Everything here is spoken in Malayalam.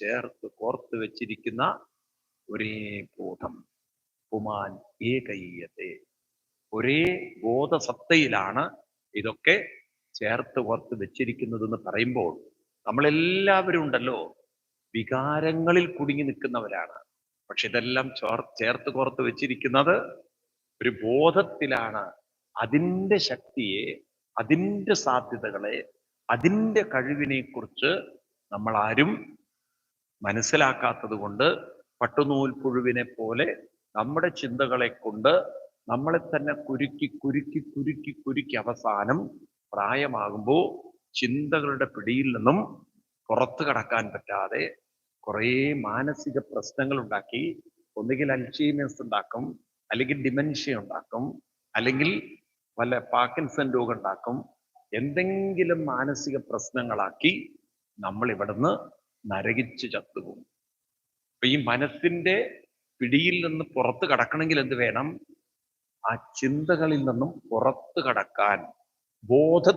ചേർത്ത് കോർത്ത് വെച്ചിരിക്കുന്ന ഒരേ ബോധം. പുമാൻ ഏകയ്യത്തെ ഒരേ ബോധസത്തയിലാണ് ഇതൊക്കെ ചേർത്ത് കോർത്ത് വെച്ചിരിക്കുന്നതെന്ന് പറയുമ്പോൾ നമ്മളെല്ലാവരും ഉണ്ടല്ലോ വികാരങ്ങളിൽ കുടുങ്ങി നിൽക്കുന്നവരാണ്. പക്ഷെ ഇതെല്ലാം ചോർ ചേർത്ത് കോർത്ത് വെച്ചിരിക്കുന്നത് ഒരു ബോധത്തിലാണ്. അതിന്റെ ശക്തിയെ അതിന്റെ സാധ്യതകളെ അതിന്റെ കഴിവിനെ കുറിച്ച് നമ്മൾ ആരും മനസ്സിലാക്കാത്തത് കൊണ്ട് പട്ടുനൂൽ പുഴുവിനെ പോലെ നമ്മുടെ ചിന്തകളെ കൊണ്ട് നമ്മളെ തന്നെ കുരുക്കി കുരുക്കി കുരുക്കി കുരുക്കി അവസാനം പ്രായമാകുമ്പോൾ ചിന്തകളുടെ പിടിയിൽ നിന്നും പുറത്തു കടക്കാൻ പറ്റാതെ കുറേ മാനസിക പ്രശ്നങ്ങൾ ഉണ്ടാക്കി ഒന്നുകിൽ അൽഷീമിയസ് ഉണ്ടാക്കും അല്ലെങ്കിൽ ഡിമെൻഷ്യ ഉണ്ടാക്കും അല്ലെങ്കിൽ വല്ല പാക്കിൻസൺ രോഗം ഉണ്ടാക്കും എന്തെങ്കിലും മാനസിക പ്രശ്നങ്ങളാക്കി നമ്മൾ ഇവിടുന്ന് നരകിച്ച് ചത്തുപോകും. അപ്പൊ ഈ മനസ്സിന്റെ പിടിയിൽ നിന്ന് പുറത്ത് കടക്കണമെങ്കിൽ എന്ത് വേണം? ആ ചിന്തകളിൽ നിന്നും പുറത്ത് കടക്കാൻ ബോധ